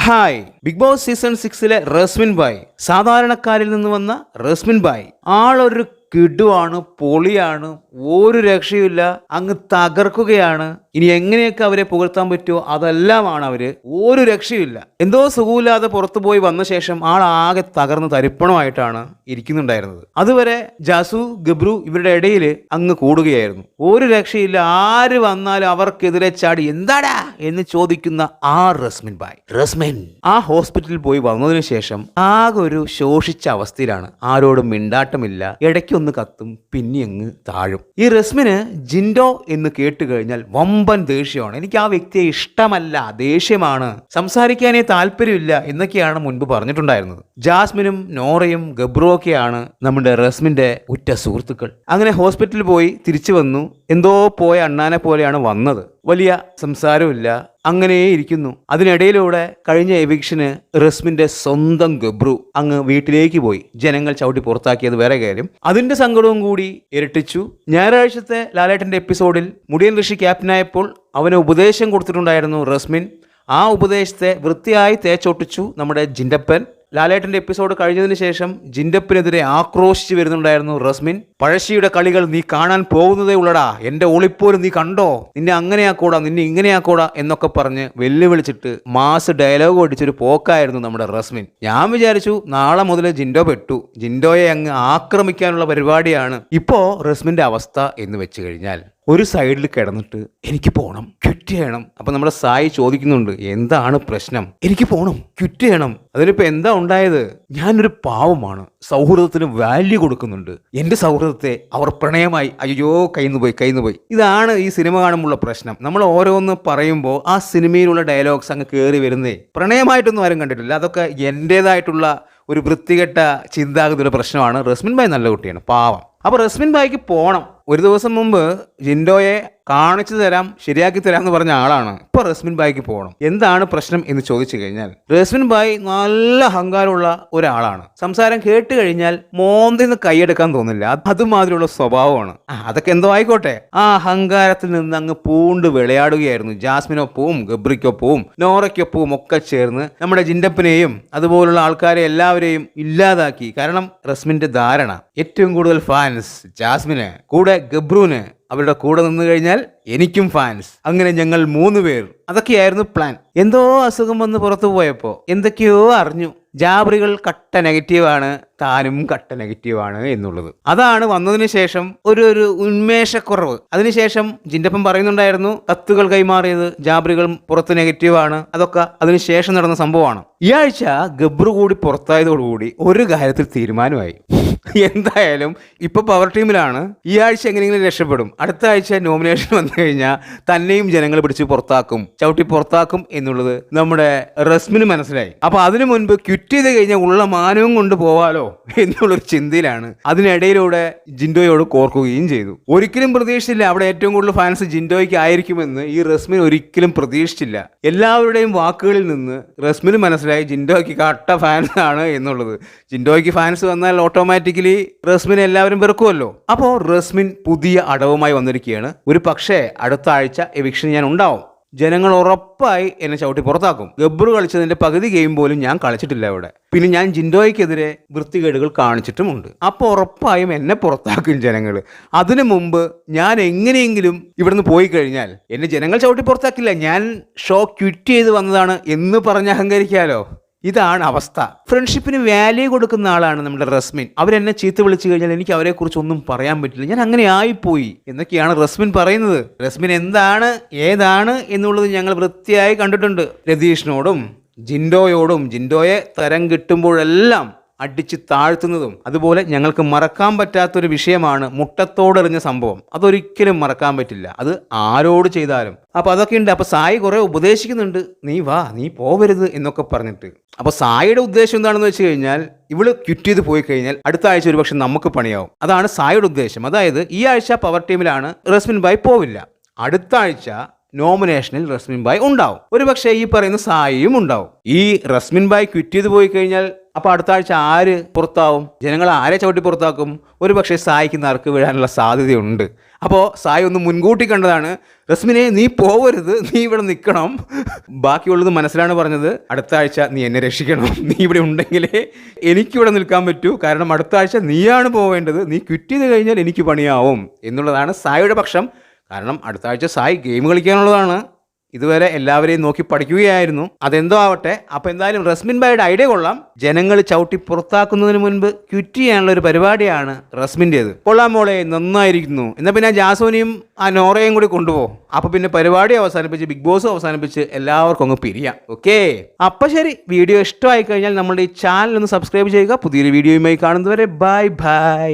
Hi Bigg Boss season സിക്സിലെ റസ്മിൻ ബായ് സാധാരണക്കാരിൽ നിന്ന് വന്ന റസ്മിൻ ബായ് ആളൊരു കിടുവാണ് പൊളിയാണ് ഒരു രക്ഷയുമില്ല. അങ്ങ് തകർക്കുകയാണ്. ഇനി എങ്ങനെയൊക്കെ അവരെ പുകഴ്ത്താൻ പറ്റുമോ അതെല്ലാമാണ് അവർ. ഒരു രക്ഷയുമില്ല. എന്തോ സുഖമില്ലാതെ പുറത്തു പോയി വന്ന ശേഷം ആൾ ആകെ തകർന്ന് തരിപ്പണമായിട്ടാണ് ഇരിക്കുന്നുണ്ടായിരുന്നത്. അതുവരെ ജാസു ഗബ്രു ഇവരുടെ ഇടയിൽ അങ്ങ് കൂടുകയായിരുന്നു. ഒരു രക്ഷയില്ല. ആര് വന്നാലും അവർക്കെതിരെ ചാടി എന്താടാ എന്ന് ചോദിക്കുന്ന ആ റസ്മിൻ ബായ്. റസ്മിൻ. ആ ഹോസ്പിറ്റലിൽ പോയി വന്നതിനു ശേഷം ആകെ ഒരു ശോഷിച്ച അവസ്ഥയിലാണ്. ആരോടും മിണ്ടാട്ടമില്ല. ഇടയ്ക്കൊന്ന് കത്തും പിന്നെ അങ്ങ് താഴും. ഈ റസ്മിന് ജിൻഡോ എന്ന് കേട്ട് കഴിഞ്ഞാൽ വമ്പൻ ദേഷ്യമാണ്. എനിക്ക് ആ വ്യക്തിയെ ഇഷ്ടമല്ല ദേഷ്യമാണ്. സംസാരിക്കാനേ താല്പര്യമില്ല എന്നൊക്കെയാണ് മുൻപ് പറഞ്ഞിട്ടുണ്ടായിരുന്നത്. ജാസ്മിനും നോറയും ഗബ്രുവൊക്കെയാണ് നമ്മുടെ റസ്മിന്റെ ഉറ്റ സുഹൃത്തുക്കൾ. അങ്ങനെ ഹോസ്പിറ്റലിൽ പോയി തിരിച്ചു വന്നു. എന്തോ പോയ അണ്ണാനെ പോലെയാണ് വന്നത്. വലിയ സംസാരമില്ല അങ്ങനെ ഇരിക്കുന്നു അതിനിടയിലൂടെ കഴിഞ്ഞ എവിക്ഷന് റസ്മിന്റെ സ്വന്തം ഗബ്രു അങ്ങ് വീട്ടിലേക്ക് പോയി. ജനങ്ങൾ ചവിട്ടി പുറത്താക്കിയത് വേറെ കാര്യം. അതിന്റെ സങ്കടവും കൂടി ഇരട്ടിച്ചു. ഞായറാഴ്ചത്തെ ലാലേട്ടന്റെ എപ്പിസോഡിൽ മുടിയൻ ഋഷി ക്യാപ്റ്റനായപ്പോൾ അവന് ഉപദേശം കൊടുത്തിട്ടുണ്ടായിരുന്നു റസ്മിൻ. ആ ഉപദേശത്തെ വൃത്തിയായി തേച്ചൊട്ടിച്ചു നമ്മുടെ ജിൻഡപ്പൻ. ലാലേട്ടന്റെ എപ്പിസോഡ് കഴിഞ്ഞതിന് ശേഷം ജിൻഡപ്പിനെതിരെ ആക്രോശിച്ച് വരുന്നുണ്ടായിരുന്നു റസ്മിൻ. പഴശ്ശിയുടെ കളികൾ നീ കാണാൻ പോകുന്നതേ ഉള്ളടാ. എന്റെ ഒളിപ്പോര് നീ കണ്ടോ? നിന്നെ അങ്ങനെയാക്കൂടാ നിന്നെ ഇങ്ങനെയാക്കൂടാ എന്നൊക്കെ പറഞ്ഞ് വെല്ലുവിളിച്ചിട്ട് മാസ് ഡയലോഗ് അടിച്ചൊരു പോക്കായിരുന്നു നമ്മുടെ റസ്മിൻ. ഞാൻ വിചാരിച്ചു നാളെ മുതൽ ജിൻഡോ പെട്ടു. ജിൻഡോയെ അങ്ങ് ആക്രമിക്കാനുള്ള പരിപാടിയാണ് ഇപ്പോൾ റസ്മിന്റെ അവസ്ഥ എന്ന് വെച്ച് കഴിഞ്ഞാൽ. ഒരു സൈഡിൽ കിടന്നിട്ട് എനിക്ക് പോണം ക്വിറ്റ് ചെയ്യണം. അപ്പൊ നമ്മുടെ സായി ചോദിക്കുന്നുണ്ട് എന്താണ് പ്രശ്നം? എനിക്ക് പോണം ക്വിറ്റ് ചെയ്യണം. അതിനിപ്പോ എന്താ ഉണ്ടായത്? ഞാനൊരു പാവമാണ് സൗഹൃദത്തിന് വാല്യൂ കൊടുക്കുന്നുണ്ട്. എന്റെ സൗഹൃദത്തെ അവർ പ്രണയമായി അയ്യോ കയ്യിന്ന് പോയി കയ്യിന്ന് പോയി. ഇതാണ് ഈ സിനിമ കാണുമ്പോഴുള്ള പ്രശ്നം. നമ്മൾ ഓരോന്ന് പറയുമ്പോൾ ആ സിനിമയിലുള്ള ഡയലോഗ്സ് അങ്ങ് കയറി വരുന്നേ. പ്രണയമായിട്ടൊന്നും ആരും കണ്ടിട്ടില്ല. അതൊക്കെ എന്റെതായിട്ടുള്ള ഒരു വൃത്തികെട്ട ചിന്താഗതിയുടെ പ്രശ്നമാണ്. റസ്മിൻ ഭായ് നല്ല കുട്ടിയാണ് പാവം. അപ്പോൾ റസ്മിൻ ഭായിക്ക് പോകണം ഒരു ദിവസം മുമ്പ് ജിൻഡോയെ കാണിച്ചു തരാം ശരിയാക്കി തരാം എന്ന് പറഞ്ഞ ആളാണ്. ഇപ്പൊ റസ്മിൻ ബായിക്ക് പോകണം. എന്താണ് പ്രശ്നം എന്ന് ചോദിച്ചു കഴിഞ്ഞാൽ റസ്മിൻ ബായ് നല്ല അഹങ്കാരമുള്ള ഒരാളാണ്. സംസാരം കേട്ട് കഴിഞ്ഞാൽ മോന്തിന്ന് കൈയെടുക്കാൻ തോന്നില്ല. അത് അതുമാതിരിയുള്ള സ്വഭാവമാണ്. അതൊക്കെ എന്തോ ആയിക്കോട്ടെ. ആ അഹങ്കാരത്തിൽ നിന്ന് അങ്ങ് പൂണ്ട് വിളയാടുകയായിരുന്നു. ജാസ്മിനൊപ്പവും ഗബ്രിക്കൊപ്പവും നോറയ്ക്കൊപ്പവും ഒക്കെ ചേർന്ന് നമ്മുടെ ജിൻഡപ്പനെയും അതുപോലുള്ള ആൾക്കാരെ എല്ലാവരെയും ഇല്ലാതാക്കി. കാരണം റസ്മിന്റെ ധാരണ ഏറ്റവും കൂടുതൽ ഫാൻസ് ജാസ്മിന് കൂടെ ഗബ്രുവിന് അവരുടെ കൂടെ നിന്നു കഴിഞ്ഞാൽ എനിക്കും ഫാൻസ് അങ്ങനെ ഞങ്ങൾ മൂന്ന് പേർ. അതൊക്കെയായിരുന്നു പ്ലാൻ എന്തോ അസുഖം വന്ന് പുറത്തു പോയപ്പോൾ എന്തൊക്കെയോ അറിഞ്ഞു. ജാബറികൾ കട്ട നെഗറ്റീവാണ് താനും കട്ട നെഗറ്റീവാണ് എന്നുള്ളത്. അതാണ് വന്നതിന് ശേഷം ഒരു ഒരു ഉന്മേഷക്കുറവ്. അതിനുശേഷം ജിൻഡപ്പൻ പറയുന്നുണ്ടായിരുന്നു കത്തുകൾ കൈമാറിയത് ജാബറികൾ പുറത്ത് നെഗറ്റീവാണ് അതൊക്കെ അതിനുശേഷം നടന്ന സംഭവമാണ്. ഈ ആഴ്ച ഗബ്രു കൂടി പുറത്തായതോടുകൂടി ഒരു കാര്യത്തിൽ തീരുമാനമായി. എന്തായാലും ഇപ്പൊ പവർ ടീമിലാണ് ഈ ആഴ്ച എങ്ങനെയെങ്കിലും രക്ഷപ്പെടും. അടുത്ത ആഴ്ച നോമിനേഷൻ വന്നു കഴിഞ്ഞാൽ തന്നെയും ജനങ്ങൾ പിടിച്ച് പുറത്താക്കും ചവിട്ടി പുറത്താക്കും എന്നുള്ളത് നമ്മുടെ റസ്മിന് മനസ്സിലായി. അപ്പൊ അതിനു മുൻപ് ക്വിറ്റ് ചെയ്ത് കഴിഞ്ഞാൽ ഉള്ള മാനവും കൊണ്ട് പോവാലോ എന്നുള്ളൊരു ചിന്തയിലാണ്. അതിനിടയിലൂടെ ജിൻഡോയോട് കോർക്കുകയും ചെയ്തു. ഒരിക്കലും പ്രതീക്ഷിച്ചില്ല അവിടെ ഏറ്റവും കൂടുതൽ ഫാൻസ് ജിൻഡോയ്ക്ക് ആയിരിക്കുമെന്ന് ഈ റസ്മിൻ ഒരിക്കലും പ്രതീക്ഷിച്ചില്ല. എല്ലാവരുടെയും വാക്കുകളിൽ നിന്ന് റസ്മിന് മനസ്സിലായി ജിൻഡോയ്ക്ക് കട്ട ഫാൻസ് ആണ് എന്നുള്ളത്. ജിൻഡോയ്ക്ക് ഫാൻസ് വന്നാൽ ഓട്ടോമാറ്റിക്കലി റസ്മിനെ എല്ലാവരും വെറുക്കുമല്ലോ അപ്പോൾ റസ്മിൻ പുതിയ അടവുമായി വന്നിരിക്കുകയാണ്. ഒരു പക്ഷേ അടുത്ത ആഴ്ച എവിക്ഷൻ ഞാൻ ഉണ്ടാവും ജനങ്ങൾ ഉറപ്പായി എന്നെ ചവിട്ടി പുറത്താക്കും. ഗബ്രു കളിച്ചതിന്റെ പകുതി ഗെയിം പോലും ഞാൻ കളിച്ചിട്ടില്ല അവിടെ പിന്നെ ഞാൻ ജിൻഡോയ്ക്കെതിരെ വൃത്തികേടുകൾ കാണിച്ചിട്ടുമുണ്ട്. അപ്പോൾ ഉറപ്പായും എന്നെ പുറത്താക്കും ജനങ്ങൾ. അതിനു മുമ്പ് ഞാൻ എങ്ങനെയെങ്കിലും ഇവിടുന്ന് പോയി കഴിഞ്ഞാൽ എന്നെ ജനങ്ങൾ ചവിട്ടി പുറത്താക്കില്ല. ഞാൻ ഷോ ക്വിറ്റ് ചെയ്ത് വന്നതാണ് എന്ന് പറഞ്ഞ് അഹങ്കരിക്കാലോ? ഇതാണ് അവസ്ഥ. ഫ്രണ്ട്ഷിപ്പിന് വാല്യൂ കൊടുക്കുന്ന ആളാണ് നമ്മുടെ റസ്മിൻ. അവരെന്നെ ചീത്ത വിളിച്ചു കഴിഞ്ഞാൽ എനിക്ക് അവരെക്കുറിച്ച് ഒന്നും പറയാൻ പറ്റില്ല. ഞാൻ അങ്ങനെ ആയിപ്പോയി. എന്നൊക്കെയാണ് റസ്മിൻ പറയുന്നത്. റസ്മിൻ എന്താണ് ഏതാണ് എന്നുള്ളത് ഞങ്ങൾ വൃത്തിയായി കണ്ടിട്ടുണ്ട്. രതീഷിനോടും ജിൻഡോയോടും. ജിൻഡോയെ തരം കിട്ടുമ്പോഴെല്ലാം അടിച്ച് താഴ്ത്തുന്നതും അതുപോലെ ഞങ്ങൾക്ക് മറക്കാൻ പറ്റാത്തൊരു വിഷയമാണ് മുട്ടത്തോടെറിഞ്ഞ സംഭവം. അതൊരിക്കലും മറക്കാൻ പറ്റില്ല. അത് ആരോട് ചെയ്താലും. അപ്പോൾ അതൊക്കെ ഉണ്ട് അപ്പൊ സായി കുറേ ഉപദേശിക്കുന്നുണ്ട്. നീ വാ നീ പോവരുത് എന്നൊക്കെ പറഞ്ഞിട്ട്. അപ്പോൾ സായിയുടെ ഉദ്ദേശം എന്താണെന്ന് വെച്ച് കഴിഞ്ഞാൽ ഇവൾ ക്വിറ്റ് ചെയ്ത് പോയി കഴിഞ്ഞാൽ അടുത്ത ആഴ്ച ഒരുപക്ഷെ നമുക്ക് പണിയാവും. അതാണ് സായിയുടെ ഉദ്ദേശം. അതായത് ഈ ആഴ്ച പവർ ടീമിലാണ് റസ്മിൻ ബായ് പോവില്ല. അടുത്ത ആഴ്ച നോമിനേഷനിൽ റസ്മിൻ ബായ് ഉണ്ടാവും. ഒരുപക്ഷെ ഈ പറയുന്ന സായിയും ഉണ്ടാവും. ഈ റസ്മിൻ ബായ് ക്വിറ്റ് ചെയ്ത് പോയി കഴിഞ്ഞാൽ അപ്പൊ അടുത്ത ആഴ്ച ആര് പുറത്താവും? ജനങ്ങൾ ആരെ ചവിട്ടി പുറത്താക്കും? ഒരു പക്ഷേ സായിക്ക് നറുക്ക് വീഴാനുള്ള സാധ്യതയുണ്ട്. അപ്പോൾ സായി ഒന്ന് മുൻകൂട്ടി കണ്ടതാണ് റസ്മിനെ നീ പോവരുത് നീ ഇവിടെ നിൽക്കണം. ബാക്കിയുള്ളത് മനസ്സിലാണ് പറഞ്ഞത് അടുത്ത ആഴ്ച നീ എന്നെ രക്ഷിക്കണം. നീ ഇവിടെ ഉണ്ടെങ്കിലേ എനിക്കിവിടെ നിൽക്കാൻ പറ്റൂ. കാരണം അടുത്ത ആഴ്ച നീയാണ് പോവേണ്ടത്. നീ ക്വിറ്റ് ചെയ്ത് കഴിഞ്ഞാൽ എനിക്ക് പണിയാവും. എന്നുള്ളതാണ് സായിയുടെ പക്ഷം. കാരണം അടുത്ത ആഴ്ച സായി ഗെയിം കളിക്കാനുള്ളതാണ്. ഇതുവരെ എല്ലാവരെയും നോക്കി പഠിക്കുകയായിരുന്നു. അതെന്തോ ആവട്ടെ. അപ്പോൾ എന്തായാലും റസ്മിൻ ബായുടെ ഐഡിയ കൊള്ളാം. ജനങ്ങൾ ചവിട്ടി പുറത്താക്കുന്നതിന് മുൻപ് ക്വിറ്റ് ചെയ്യാനുള്ള ഒരു പരിപാടിയാണ് റസ്മിന്റേത്. കൊള്ളാം മോളെ നന്നായിരിക്കുന്നു. എന്നാൽ പിന്നെ ആ ജാസോനിയും ആ നോറയും കൂടി കൊണ്ടുപോകും അപ്പോൾ പിന്നെ പരിപാടി അവസാനിപ്പിച്ച് ബിഗ് ബോസ് അവസാനിപ്പിച്ച് എല്ലാവർക്കും അങ്ങ് പിരിയാം. ഓക്കെ? അപ്പൊ ശരി. വീഡിയോ ഇഷ്ടമായി കഴിഞ്ഞാൽ നമ്മുടെ ഈ ചാനൽ ഒന്ന് സബ്സ്ക്രൈബ് ചെയ്യുക. പുതിയൊരു വീഡിയോയുമായി കാണുന്നതുവരെ ബൈ ബൈ.